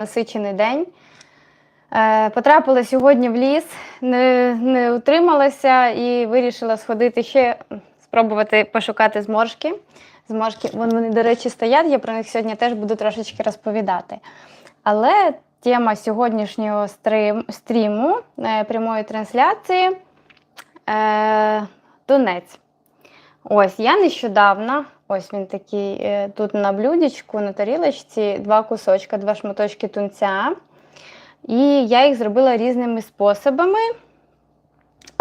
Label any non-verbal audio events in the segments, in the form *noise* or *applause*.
насичений день. Е, Потрапила сьогодні в ліс, не, не утрималася і вирішила сходити ще спробувати пошукати зморшки. Зморшки, вон вони, до речі, стоять, я про них сьогодні теж буду трошечки розповідати. Але тема сьогоднішнього стрім, стріму е, прямої трансляції е, Донець. Ось я нещодавно, ось він такий е, тут на блюдечку, на тарілочці, два кусочка, два шматочки тунця. І я їх зробила різними способами.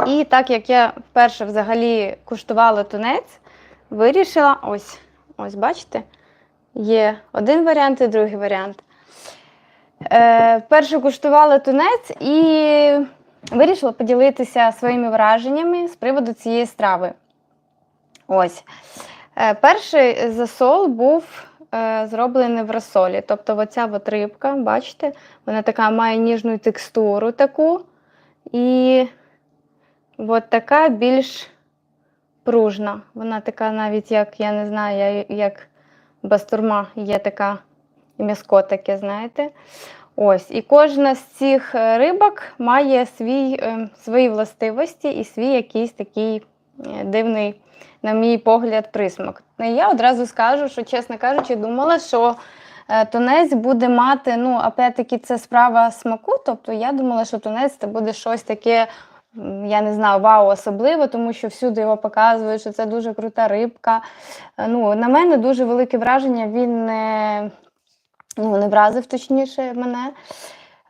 І так як я вперше взагалі куштувала тунець, вирішила, ось, ось бачите, є один варіант і другий варіант. Е, перше куштувала тунець і вирішила поділитися своїми враженнями з приводу цієї страви. Ось. Е, перший засол був е, зроблений в розсолі. Тобто оця от рибка, бачите, вона така має ніжну текстуру таку. І от така більш пружна. Вона така навіть, як, я не знаю, як бастурма є така м'яско таке, знаєте. Ось, і кожна з цих рибок має свій, е, свої властивості і свій якийсь такий е, дивний, на мій погляд, присмак. Ну, Я одразу скажу, що, чесно кажучи, думала, що е, тунець буде мати, ну, опять-таки, це справа смаку. Тобто я думала, що тунець це буде щось таке, я не знаю, вау, особливо, тому що всюди його показують, що це дуже крута рибка. Е, Ну, на мене дуже велике враження. Він не, ну, не вразив точніше мене.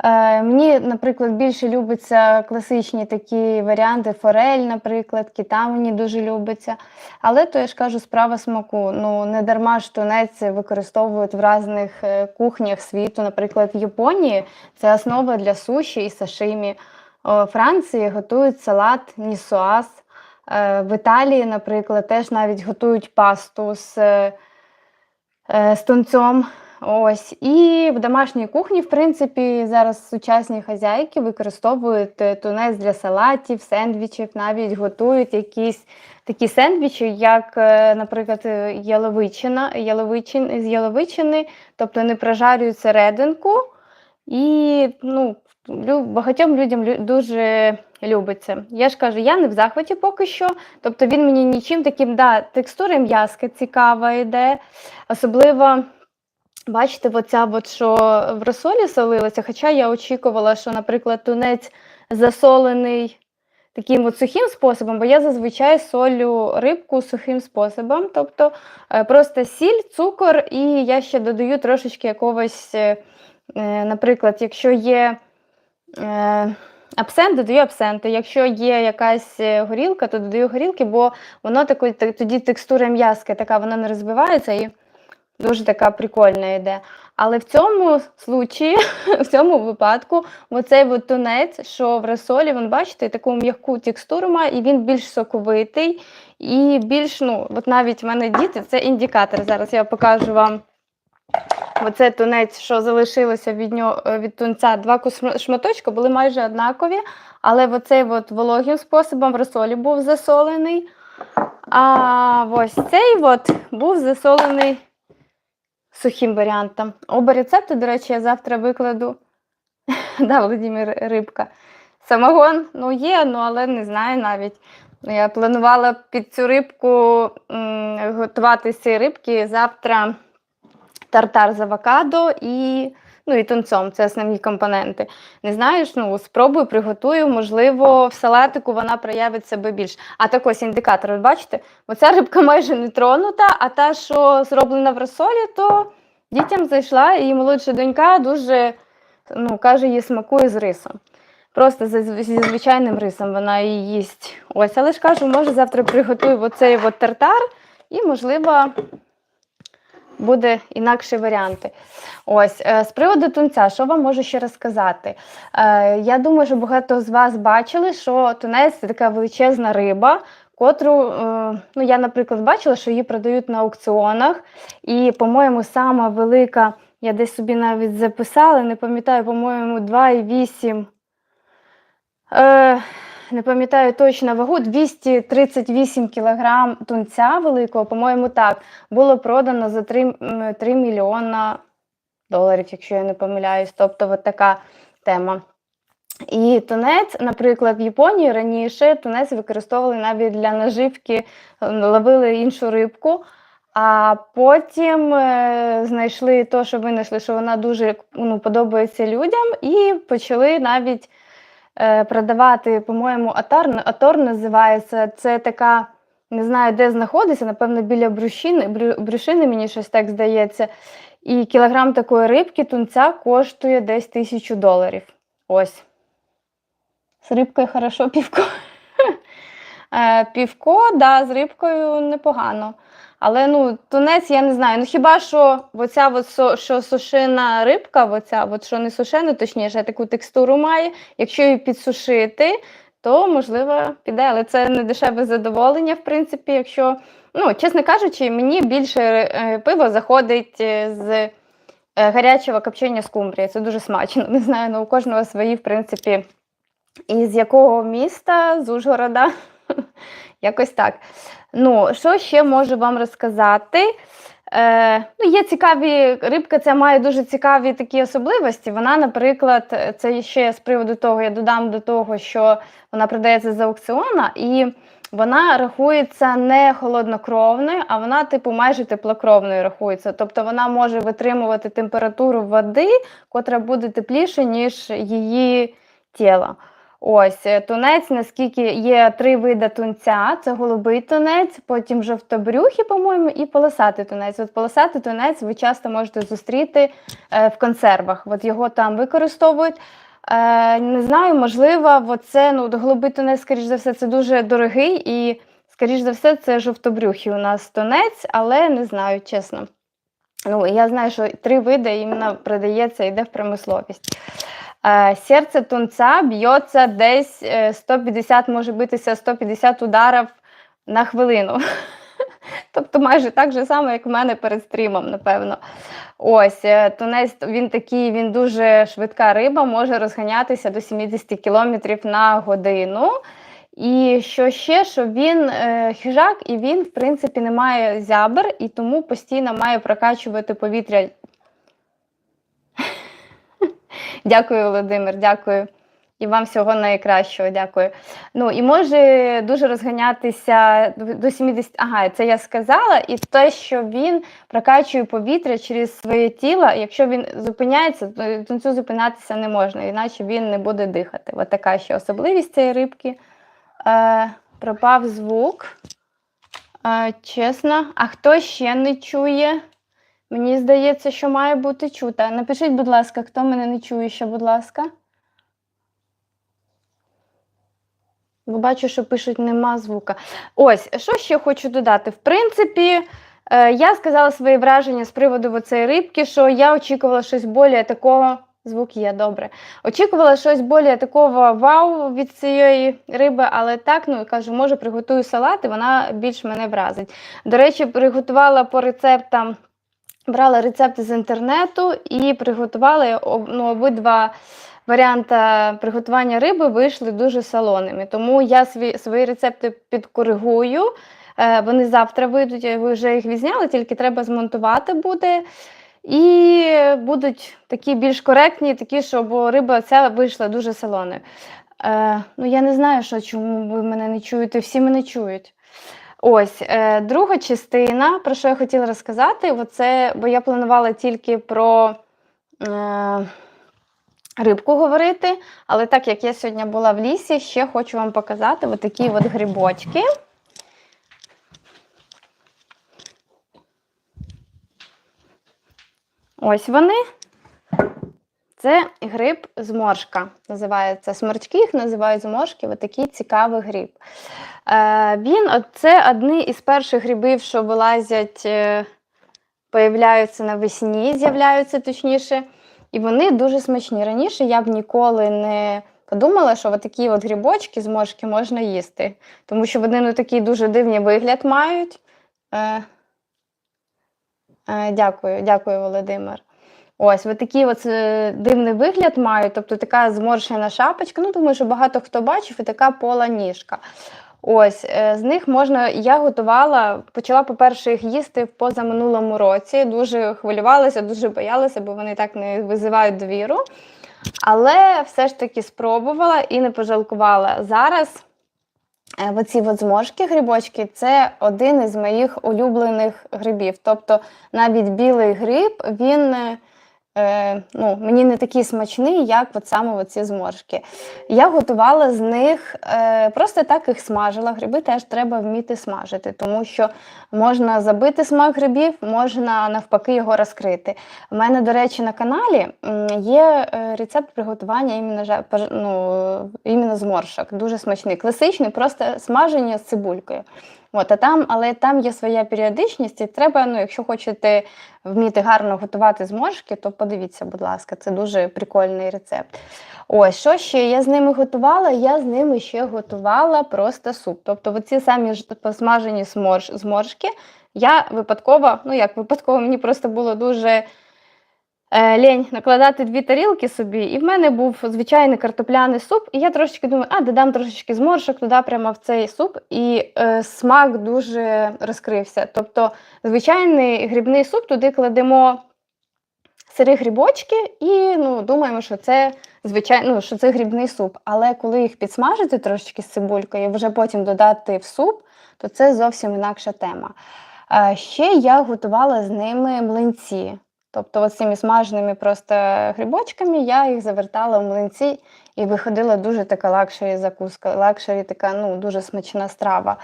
Е, мені, наприклад, більше любляться класичні такі варіанти, форель, наприклад, кита мені дуже любиться. Але то я ж кажу, справа смаку. Ну, не дарма ж тунець використовують в різних е, кухнях світу. Наприклад, в Японії це основа для суші і сашимі. О, Франції готують салат нісуаз. Е, В Італії, наприклад, теж навіть готують пасту з, з тунцем. Ось. І в домашній кухні, в принципі, зараз сучасні хазяйки використовують е, тунець для салатів, сендвічів, навіть готують якісь такі сендвічі, як, е, наприклад, е, яловичина, яловичин, з яловичини, тобто не прожарюють серединку. І ну, багатьом людям дуже любиться. Я ж кажу, я не в захваті поки що. Тобто він мені нічим таким, да, текстура м'язка цікава йде. Особливо, бачите, оця от, що в розсолі солилося, хоча я очікувала, що, наприклад, тунець засолений таким от сухим способом, бо я зазвичай солю рибку сухим способом. Тобто е, просто сіль, цукор, і я ще додаю трошечки якогось, е, е, наприклад, якщо є. Абсент додаю абсенти. Якщо є якась горілка, то додаю горілки, бо воно такої, т- тоді текстура м'язка, така вона не розбивається і дуже така прикольна йде. Але в цьому случаї, *laughs* в цьому випадку, оцей от тунець, що в розсолі, він бачите, таку м'яку текстуру має, і він більш соковитий, і більш, ну, от навіть в мене діти, це індикатор. Зараз я покажу вам. Оце тунець, що залишилося від нього від тунця, два шматочка були майже однакові, але оцей от вологим способом в розсолі був засолений. А ось цей от був засолений сухим варіантом. Оба рецепти, до речі, я завтра викладу. *laughs* да, Володимир Рибка. Самогон, ну є, ну але не знаю навіть. Ну, Я планувала під цю рибку готувати цієї рибки завтра тартар з авокадо і, ну, і тунцом. Це основні компоненти. Не знаєш, ну спробую, приготую, можливо, в салатику вона проявить себе більш. А так ось індикатор, от бачите, оця рибка майже не тронута, а та, що зроблена в розсолі, то дітям зайшла, і молодша донька дуже ну, каже, її смакує з рисом. Просто зі звичайним рисом вона її їсть. Ось, але ж кажу, може завтра приготую оцей от тартар, і, можливо, буде інакші варіанти. Ось, е, з приводу тунця, що вам можу ще розказати? Е, Я думаю, що багато з вас бачили, що тунець це така величезна риба, котру, е, ну я, наприклад, бачила, що її продають на аукціонах. І, по-моєму, сама велика, я десь собі навіть записала, не пам'ятаю, по-моєму, 2,8. Е, не пам'ятаю точно вагу, 238 кг тунця великого, по-моєму, так, було продано за 3, 3 мільйона доларів, якщо я не помиляюсь. Тобто, от така тема. І тунець, наприклад, в Японії раніше тунець використовували навіть для наживки, ловили іншу рибку. А потім е, знайшли то, що винайшли, що вона дуже ну, подобається людям, і почали навіть продавати, по-моєму, атар, атор називається. Це така, не знаю, де знаходиться, напевно, біля брюшини, брюшини, мені щось так здається. І кілограм такої рибки тунця коштує десь тисячу доларів. Ось. З рибкою хорошо півко. *laughs* Е, Півко, да, з рибкою непогано. Але ну, тунець, я не знаю. Ну хіба що оця от со, що сушена рибка, оця, от що не сушена, точніше, таку текстуру має. Якщо її підсушити, то можливо піде. Але це не дешеве задоволення, в принципі, якщо, ну, чесно кажучи, мені більше е, пиво заходить е, з е, гарячого копчення скумбрії. Це дуже смачно. Не знаю, ну у кожного свої, в принципі, і з якого міста, з Ужгорода. Якось так. Ну, що ще можу вам розказати? Е, ну, є цікаві, рибка ця має дуже цікаві такі особливості. Вона, наприклад, це ще з приводу того, я додам до того, що вона продається з аукціона, і вона рахується не холоднокровною, а вона, типу, майже теплокровною рахується. Тобто вона може витримувати температуру води, котра буде тепліше, ніж її тіло. Ось е, тунець, наскільки є три види тунця: це голубий тунець, потім жовтобрюхий, по-моєму, і полосатий тунець. От полосатий тунець ви часто можете зустріти е, в консервах. От його там використовують. Е, не знаю, можливо, це, ну, голубий тунець, скоріш за все, це дуже дорогий і, скоріш за все, це жовтобрюхий у нас тунець, але не знаю, чесно. Ну, я знаю, що три види іменно продається, йде в промисловість. Е, Серце тунця б'ється десь е, 150, може битися 150 ударів на хвилину. *laughs* Тобто майже так же само, як в мене перед стрімом, напевно. Ось, е, тунець він такий, він дуже швидка риба, може розганятися до 70 км на годину. І що ще, що він е, хижак, і він, в принципі, не має зябр, і тому постійно має прокачувати повітря Дякую, Володимир, дякую. І вам всього найкращого, дякую. Ну і може дуже розганятися до 70. Ага, це я сказала. І те, що він прокачує повітря через своє тіло. Якщо він зупиняється, то тунцю зупинятися не можна, іначе він не буде дихати. От така ще особливість цієї рибки. Е, Пропав звук. Е, чесно, а хто ще не чує? Мені здається, що має бути чута. Напишіть, будь ласка, хто мене не чує ще, будь ласка. Бо бачу, що пишуть нема звука. Ось, що ще хочу додати. В принципі, е, я сказала свої враження з приводу цієї рибки, що я очікувала щось більш такого. Звук є добре. Очікувала щось більш такого вау від цієї риби, але так, ну кажу, може, приготую салат, і вона більш мене вразить. До речі, приготувала по рецептам. Брала рецепти з інтернету і приготувала ну, обидва варіанти приготування риби вийшли дуже солоними. Тому я свої, свої рецепти підкоригую. Е, вони завтра вийдуть, ви вже їх відзняли, тільки треба змонтувати буде. І будуть такі більш коректні, такі, щоб риба ця вийшла дуже солоною. Е, ну, Я не знаю, що, чому ви мене не чуєте, всі мене чують. Ось е, друга частина, про що я хотіла розказати, оце, бо я планувала тільки про е, рибку говорити, але так як я сьогодні була в лісі, ще хочу вам показати отакі от грибочки. Ось вони. Це гриб зморшка. Називається сморчки, їх називають зморшки, отакий цікавий гриб. Е, Він це одні із перших грибів, що вилазять, е, появляються навесні, з'являються точніше. І вони дуже смачні. Раніше я б ніколи не подумала, що такі от грибочки зморшки можна їсти. Тому що вони ну, такий дуже дивний вигляд мають. Е, Дякую, дякую, Володимир. Ось, ви такий от е, дивний вигляд мають, тобто така зморщена шапочка. Ну, думаю, що багато хто бачив, і така пола ніжка. Ось е, з них можна. Я готувала, почала, по-перше, їх їсти в позаминулому році. Дуже хвилювалася, дуже боялася, бо вони так не визивають довіру. Але все ж таки спробувала і не пожалкувала. Зараз е, оці от зморшки грибочки це один із моїх улюблених грибів. Тобто навіть білий гриб, він. Е, ну, мені не такий смачний, як от саме оці зморшки. Я готувала з них, е, просто так їх смажила. Гриби теж треба вміти смажити, тому що можна забити смак грибів, можна навпаки його розкрити. У мене, до речі, на каналі є е, рецепт приготування іменно, ну, іменно зморшок. Дуже смачний, класичний, просто смаження з цибулькою. От, а там, але там є своя періодичність, і треба, ну, якщо хочете вміти гарно готувати зморшки, то подивіться, будь ласка, це дуже прикольний рецепт. Ось, що ще я з ними готувала? Я з ними ще готувала просто суп. Тобто, оці самі посмажені зморшки, я випадково, ну як випадково, мені просто було дуже е, лінь накладати дві тарілки собі, і в мене був звичайний картопляний суп, і я трошечки думаю, а додам трошечки зморшок туди прямо в цей суп, і е, смак дуже розкрився. Тобто, звичайний грибний суп туди кладемо сирі грибочки і ну, думаємо, що це звичайно, ну, що це грибний суп. Але коли їх підсмажити трошечки з цибулькою, і вже потім додати в суп, то це зовсім інакша тема. А ще я готувала з ними млинці. Тобто, от цими смаженими просто грибочками я їх завертала в млинці і виходила дуже така лакшері закуска, лакшері така ну, дуже смачна страва.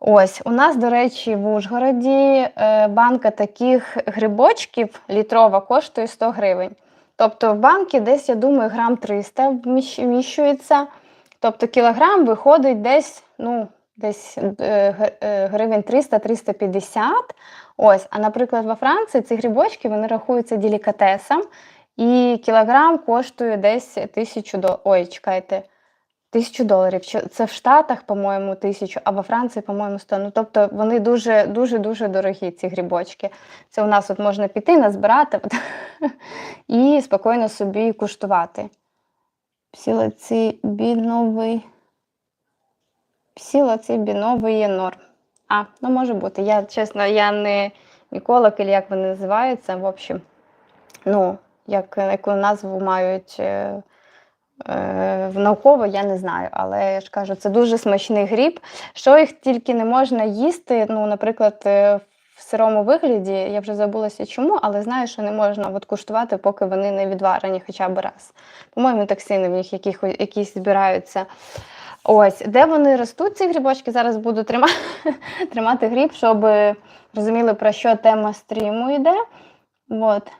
Ось, у нас, до речі, в Ужгороді е, банка таких грибочків літрова коштує 100 гривень. Тобто в банки десь, я думаю, грам 300 вміщ- вміщується. Тобто кілограм виходить десь, ну, десь е, е, гривень 300-350. Ось, а наприклад, во Франції ці грибочки вони рахуються делікатесом, і кілограм коштує десь тисячу до. Ой, чекайте. Тисячу доларів. Це в Штатах, по-моєму, тисячу, а во Франції, по-моєму, 100. Ну, тобто вони дуже, дуже, дорогі, ці грибочки. Це у нас от можна піти, назбирати от, *laughs* і спокійно собі куштувати. Псілоці біновий. Псілоці біновий є норм. А, ну може бути. Я, чесно, я не міколог, і як вони називаються. В общем, ну, як, яку назву мають. е, Е, науково я не знаю, але я ж кажу, це дуже смачний гріб. Що їх тільки не можна їсти, ну, наприклад, е, в сирому вигляді, я вже забулася чому, але знаю, що не можна от куштувати, поки вони не відварені хоча б раз. По-моєму, токсини в них яких, якісь збираються. Ось, де вони ростуть, ці грибочки, зараз буду *laughs* тримати, тримати гріб, щоб розуміли, про що тема стріму йде. От.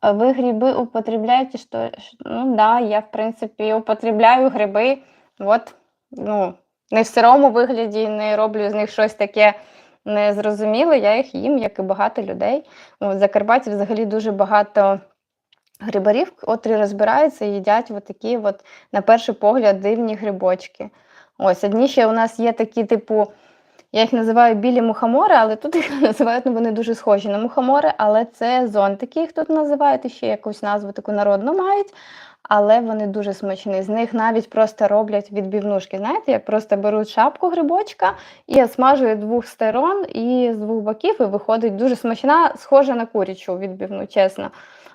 А вы грибы употребляете, что? Ну да, я в принципі употребляю гриби. От, ну, не в сирому вигляді, не роблю з них щось таке незрозуміле. Я їх їм, як і багато людей. В Закарпатті взагалі дуже багато грибарів, котрі розбираються і їдять от такі, от, на перший погляд, дивні грибочки. Ось, одні ще у нас є такі, типу. Я їх називаю білі мухомори, але тут їх *laughs* називають, ну вони дуже схожі на мухомори, але це зонтики, їх тут називають, і ще якусь назву таку народну мають. Але вони дуже смачні. З них навіть просто роблять відбівнушки. Знаєте, як просто беруть шапку грибочка і смажують двох сторон і з двох боків, і виходить дуже смачна, схожа на курячу відбівну, чесно.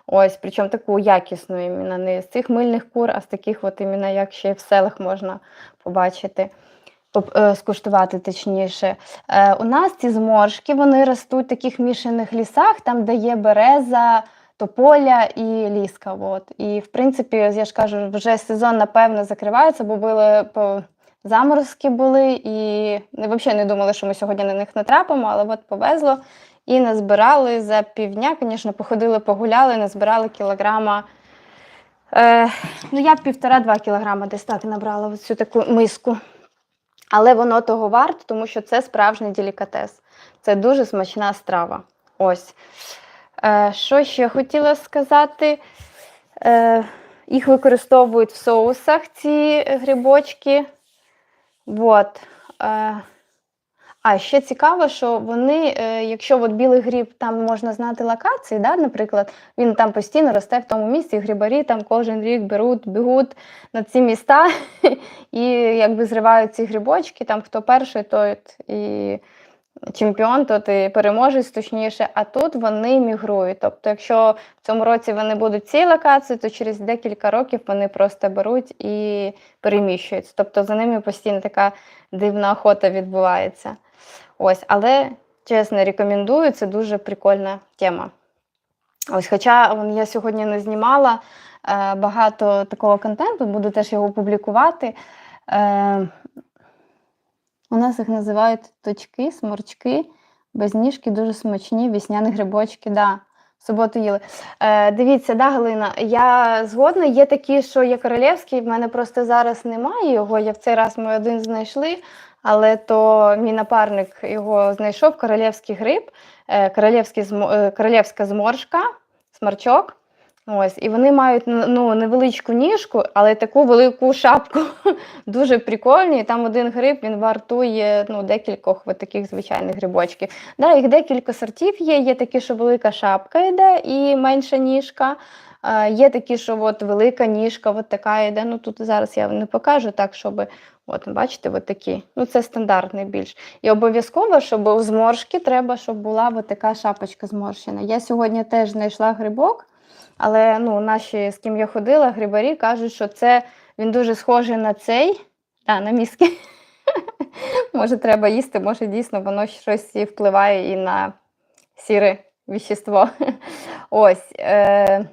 Ось, причому таку якісну, іменно, не з цих мильних кур, а з таких, от іменно, як ще в селах можна побачити е, скуштувати точніше. Е, У нас ці зморшки вони ростуть в таких мішаних лісах, там де є береза, тополя і ліска. От. І в принципі, я ж кажу, вже сезон напевно закривається, бо були заморозки були, і взагалі не думали, що ми сьогодні на них натрапимо, але от повезло. І назбирали за півдня, звісно, походили, погуляли, назбирали кілограма. Е, ну, я півтора-два кілограма десь так набрала в цю таку миску. Але воно того варто, тому що це справжній делікатес. Це дуже смачна страва. Ось. Е, що ще хотіла сказати? Е, їх використовують в соусах, ці грибочки. Вот. Е, А ще цікаво, що вони, е, якщо от білий гриб, там можна знати локації, да, наприклад, він там постійно росте в тому місці, грибарі там кожен рік беруть, бігуть на ці міста *laughs* і якби зривають ці грибочки, там хто перший, той і чемпіон, то ти переможець точніше, а тут вони мігрують. Тобто, якщо в цьому році вони будуть в цій локації, то через декілька років вони просто беруть і переміщуються. Тобто за ними постійно така дивна охота відбувається. Ось, але чесно, рекомендую, це дуже прикольна тема. Ось, хоча я сьогодні не знімала е, багато такого контенту, буду теж його публікувати. Е, у нас їх називають точки, сморчки, без ніжки, дуже смачні, вісняні грибочки. Да. В суботу їли. Е, дивіться, да, Галина, я згодна, є такі, що є королівський, в мене просто зараз немає його. Я в цей раз ми один знайшли, але то мій напарник його знайшов, королівський гриб, е, королівський, е, королівська зморшка, сморчок. Ось, і вони мають ну, невеличку ніжку, але таку велику шапку. *laughs* Дуже прикольні. І там один гриб він вартує ну, декількох от таких звичайних грибочків. Да, їх декілька сортів є. Є такі, що велика шапка йде і менша ніжка. Є такі, що от велика ніжка, от така йде. Ну тут зараз я не покажу так, щоб от бачите, от такі. Ну це стандартний більш. І обов'язково, щоб у зморшки треба, щоб була от така шапочка зморщена. Я сьогодні теж знайшла грибок. Але ну, наші, з ким я ходила, грибарі кажуть, що це він дуже схожий на цей, а, на мізки. *laughs* може, треба їсти, може дійсно воно щось впливає і на сіре віщество. *laughs* Ось. Е,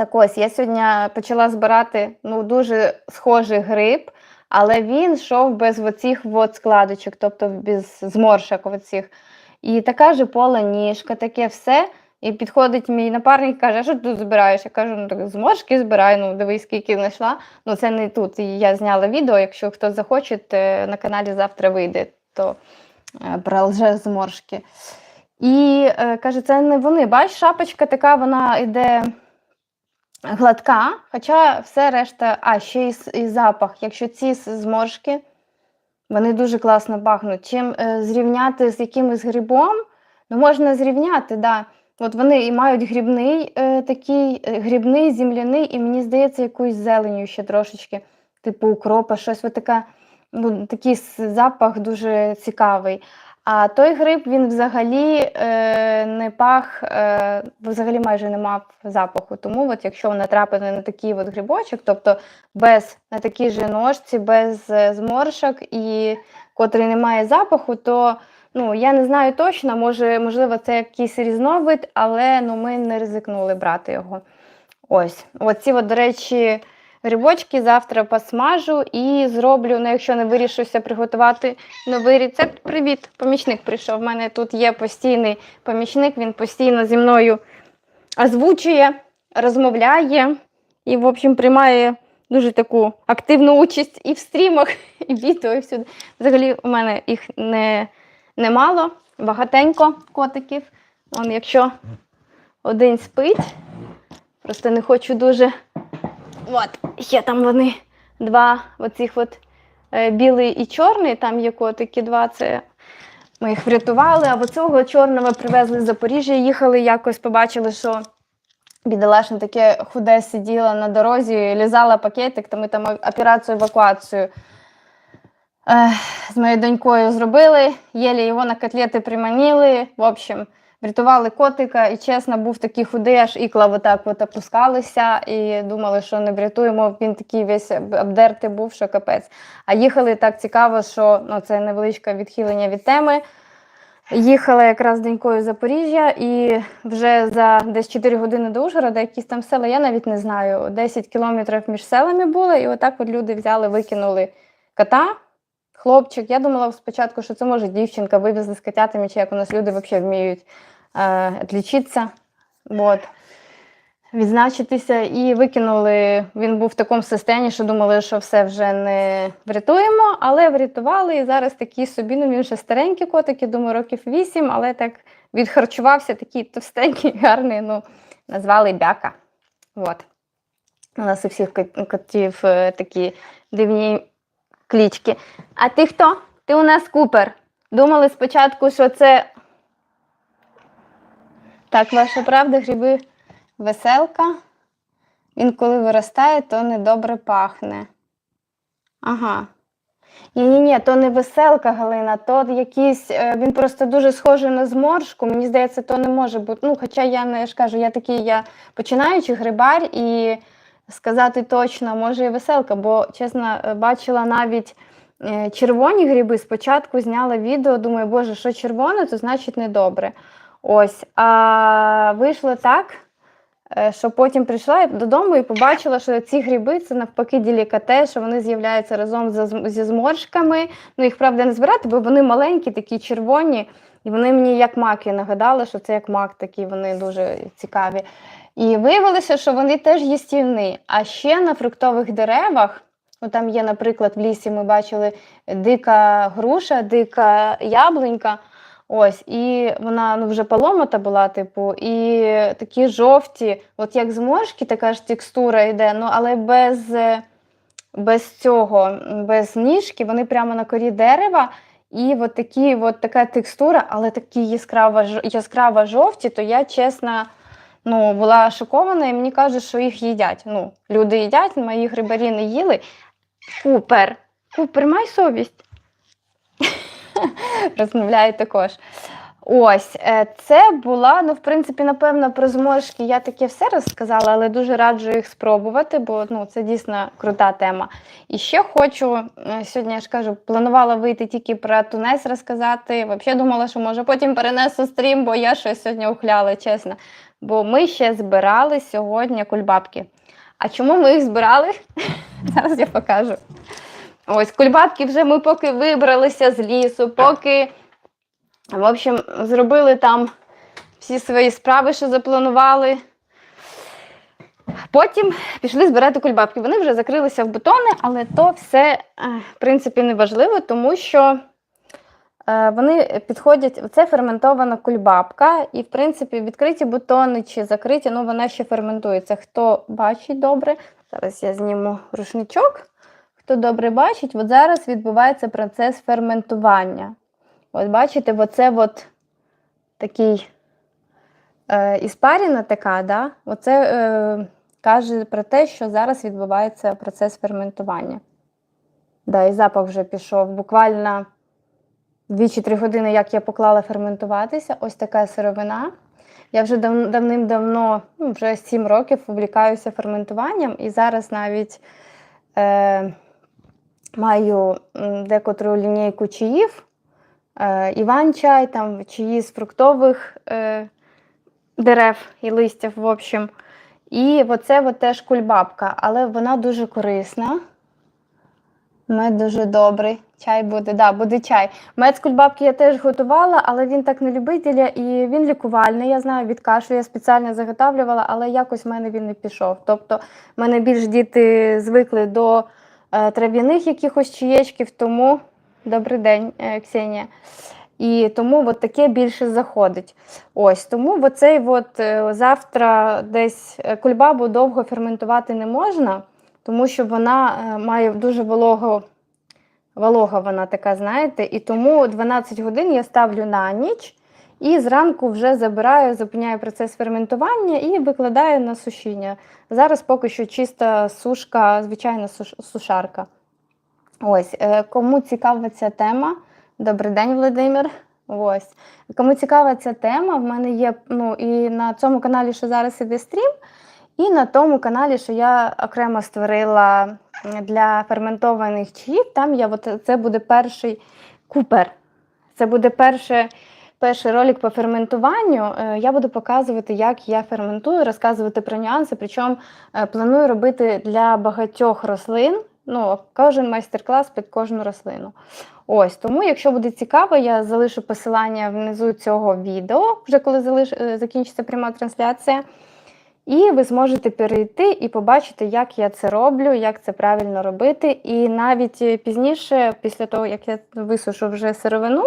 так ось, я сьогодні почала збирати ну, дуже схожий гриб, але він йшов без оцих от складочок, тобто без зморшок оцих. І така же пола ніжка, таке все. І підходить мій напарник і каже, що ти тут збираєш? Я кажу, ну так зморшки збираю, ну дивись, скільки знайшла. Ну це не тут. І я зняла відео. Якщо хтось захоче, на каналі завтра вийде, то е, про лже-зморшки. І е, каже, це не вони. Бач, шапочка така, вона йде гладка, хоча все решта, а ще і, і запах. Якщо ці зморшки, вони дуже класно пахнуть. Чим е, зрівняти з якимось грибом, ну можна зрівняти, да. От вони і мають грибний е, такий е, грибний, земляний, і мені здається, якусь зеленю ще трошечки, типу укропа, щось от така, ну, такий запах дуже цікавий. А той гриб він взагалі е, не пах, е, взагалі майже не мав запаху. Тому, от, якщо натрапити на такий от грибочок, тобто без на такій же ножці, без е, зморшок і котрий не має запаху, то ну, я не знаю точно, може, можливо, це якийсь різновид, але ну, ми не ризикнули брати його. Ось. Оці, от, до речі, грибочки завтра посмажу і зроблю, ну, якщо не вирішуся приготувати новий рецепт. Привіт, помічник прийшов. У мене тут є постійний помічник, він постійно зі мною озвучує, розмовляє і, в общем, приймає дуже таку активну участь і в стрімах, *laughs* і відео, і всюди. Взагалі, у мене їх не, немало, багатенько котиків. Вон, якщо один спить, просто не хочу дуже. От, ще там вони два оцих от е, білий і чорний, там є котики два, це ми їх врятували, а оцього чорного привезли з Запоріжжя, їхали якось, побачили, що бідолашна таке худе сиділа на дорозі, лізала пакетик, то ми там операцію евакуацію е, з моєю донькою зробили, єлі його на котлети приманили. В общем, врятували котика, і чесно, був такий худий, аж ікла отак от опускалися, і думали, що не врятуємо. Він такий весь об- обдертий був, що капець. А їхали так цікаво, що ну, це невеличке відхилення від теми. Їхала якраз з донькою Запоріжжя, і вже за десь 4 години до Ужгорода, якісь там села, я навіть не знаю, 10 кілометрів між селами було, і отак от люди взяли, викинули кота, хлопчик. Я думала спочатку, що це може дівчинка, вивезли з котятами, чи як у нас люди взагалі вміють е, відлічитися. Відзначитися і викинули. Він був в такому стані, що думали, що все вже не врятуємо, але врятували. І зараз такий собі, ну він вже старенький котик, я думаю, років 8, але так відхарчувався, такий товстенький, *laughs* гарний. Ну, назвали бяка. От. У нас у всіх котів е, такі дивні клічки. А ти хто? Ти у нас Купер. Думали спочатку, що це. Так, ваша правда, гриби веселка. Він коли виростає, то недобре пахне. Ага. Ні, ні, ні, то не веселка Галина, то якийсь, е, він просто дуже схожий на зморшку. Мені здається, то не може бути. Ну, хоча я не ж кажу, я такий я починаючий грибар і сказати точно, може і веселка, бо чесно, е, бачила навіть е, червоні гриби. Спочатку зняла відео, думаю, боже, що червоне, то значить недобре. Ось. А вийшло так. Е, що потім прийшла додому і побачила, що ці гриби це навпаки делікате, що вони з'являються разом зі зморшками. Ну, їх правда не збирати, бо вони маленькі, такі червоні, і вони мені як маки нагадали, що це як мак, такі вони дуже цікаві. І виявилося, що вони теж їстівні. А ще на фруктових деревах, ну там є, наприклад, в лісі ми бачили дика груша, дика яблунька. Ось, і вона ну, вже поломата була, типу, і такі жовті, от як зморшки, така ж текстура йде, ну, але без, е, без цього, без ніжки, вони прямо на корі дерева. І от, такі, от така текстура, але такі яскраво, яскраво жовті, то я чесно ну, була шокована, і мені кажуть, що їх їдять. Ну, люди їдять, мої грибарі не їли. Купер, Купер, май совість *laughs* розмовляю також. Ось, е, це була, ну, в принципі, напевно, про зморшки я таке все розказала, але дуже раджу їх спробувати, бо ну, це дійсно крута тема. І ще хочу, е, сьогодні я ж кажу, планувала вийти тільки про тунець розказати. Взагалі думала, що може потім перенесу стрім, бо я щось сьогодні ухляла, чесно. Бо ми ще збирали сьогодні кульбабки. А чому ми їх збирали? *laughs* Зараз я покажу. Ось кульбабки вже ми поки вибралися з лісу, поки, в общем, зробили там всі свої справи, що запланували. Потім пішли збирати кульбабки. Вони вже закрилися в бутони, але то все, е, в принципі, не важливо, тому що вони підходять, це ферментована кульбабка, і, в принципі, відкриті бутони чи закриті, ну вона ще ферментується. Хто бачить добре, зараз я зніму рушничок. Хто добре бачить, от зараз відбувається процес ферментування. От бачите, оце от такий е, іспаріна така, да? оце е, каже про те, що зараз відбувається процес ферментування. Да, і запах вже пішов. Буквально 2 чи 3 години, як я поклала ферментуватися, ось така сировина. Я вже дав, давним-давно, ну, вже 7 років увлікаюся ферментуванням, і зараз навіть. Е, Маю декотру лінійку чаїв, е, іван-чай, там чаї з фруктових е, дерев і листів, в общем. І оце от теж кульбабка, але вона дуже корисна. Мед дуже добрий. Чай буде, да, буде чай. Мед з кульбабки я теж готувала, але він так не любителя і він лікувальний. Я знаю, від кашлю я спеціально заготавлювала, але якось в мене він не пішов. Тобто, в мене більш діти звикли до е, трав'яних якихось чаєчків, тому добрий день, е, Ксенія. І тому от таке більше заходить. Ось тому оцей от, е, завтра десь е, кульбабу довго ферментувати не можна, тому що вона е, має дуже вологу, волога вона така, знаєте, і тому 12 годин я ставлю на ніч і зранку вже забираю, зупиняю процес ферментування і викладаю на сушіння. Зараз поки що чиста сушка, звичайна сушарка. Ось, е, кому цікава ця тема, добрий день, Володимир. Ось. Кому цікава ця тема, в мене є ну, і на цьому каналі, що зараз іде стрім, і на тому каналі, що я окремо створила для ферментованих чаїв. Там я от, це буде перший купер. Це буде перше, перший ролик по ферментуванню. Е, Я буду показувати, як я ферментую, розказувати про нюанси. Причому е, планую робити для багатьох рослин. Ну, кожен майстер-клас під кожну рослину. Ось тому, якщо буде цікаво, я залишу посилання внизу цього відео, вже коли залиш... е, закінчиться пряма трансляція. І ви зможете перейти і побачити, як я це роблю, як це правильно робити. І навіть е, пізніше, після того, як я висушу вже сировину,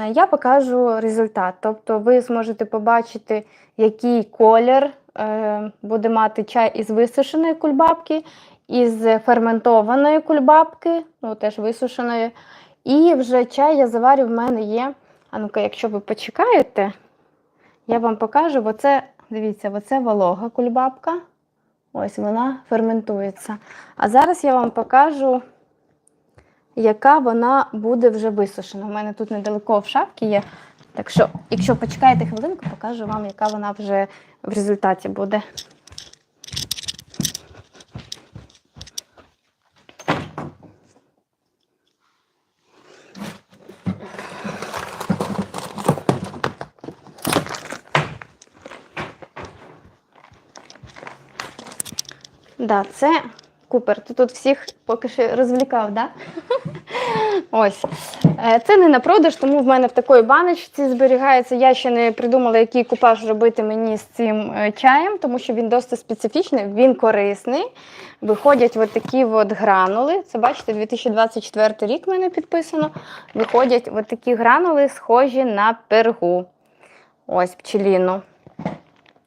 е, я покажу результат. Тобто ви зможете побачити, який колір е, буде мати чай із висушеної кульбабки, із ферментованої кульбабки, ну теж висушеної. І вже чай я заварю, в мене є. А ну-ка, якщо ви почекаєте, я вам покажу, бо це, дивіться, оце волога кульбабка. Ось вона ферментується. А зараз я вам покажу, яка вона буде вже висушена. У мене тут недалеко в шапці є. Так що, якщо почекаєте хвилинку, покажу вам, яка вона вже в результаті буде. Да, це Купер. Ти тут всіх поки що розвлікав, да? *laughs* Ось. Е, Це не на продаж, тому в мене в такої баночці зберігається. Я ще не придумала, який купаж робити мені з цим е, чаєм, тому що він досить специфічний, він корисний. Виходять от такі от гранули. Це бачите, 2024 рік в мене підписано. Виходять от такі гранули, схожі на пергу. Ось пчеліну.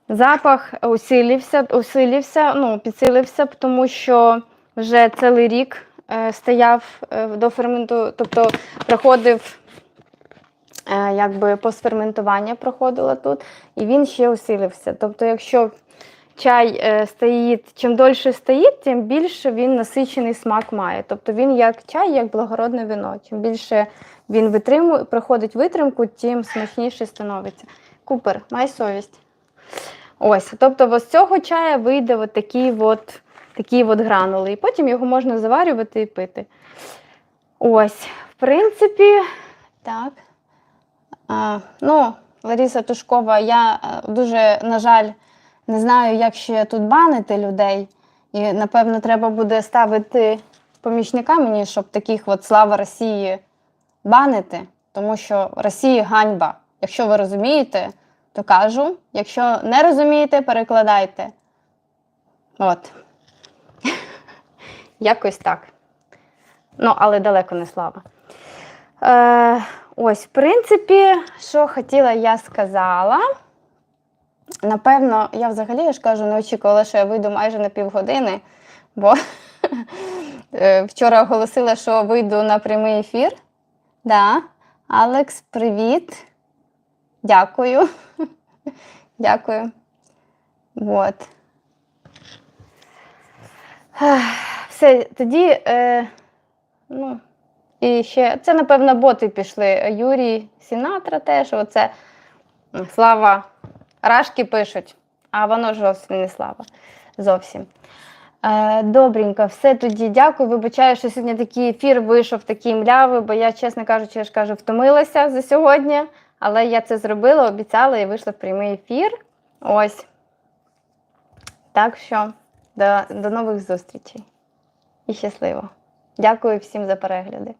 Запах усилився, усилився, ну, підсилився, тому що вже цілий рік е, стояв е, до ферменту, тобто проходив е, якби постферментування проходило тут, і він ще усилився. Тобто, якщо чай стоїть, чим дольше стоїть, тим більше він насичений смак має. Тобто він як чай, як благородне вино. Чим більше він витримує, проходить витримку, тим смачніше становиться. Купер, май совість. Ось, тобто з цього чая вийде от такі от, такі от гранули. І потім його можна заварювати і пити. Ось, в принципі, так. А, ну, Лариса Тушкова, я е, дуже, на жаль, не знаю, як ще тут банити людей. І, напевно, треба буде ставити помічника мені, щоб таких от слава Росії банити, тому що Росії ганьба. Якщо ви розумієте, то кажу. Якщо не розумієте, перекладайте. От. *laughs* Якось так. Ну, але далеко не слава. Е, ось, в принципі, що хотіла, я сказала. Напевно, я взагалі я ж кажу, не очікувала, що я вийду майже на півгодини, бо *laughs* е, вчора оголосила, що вийду на прямий ефір. Да. Алекс, привіт. Дякую. *laughs* Дякую. Вот. Все, тоді, е, ну, і ще, це, напевно, боти пішли. Юрій Сінатра теж, оце слава Рашки пишуть, а воно ж зовсім не слава. Зовсім. Е, добренько, все тоді дякую. Вибачаю, що сьогодні такий ефір вийшов такий млявий, бо я, чесно кажучи, я ж кажу, втомилася за сьогодні. Але я це зробила, обіцяла і вийшла в прямий ефір. Ось. Так що до, до нових зустрічей. І щасливо. Дякую всім за перегляди.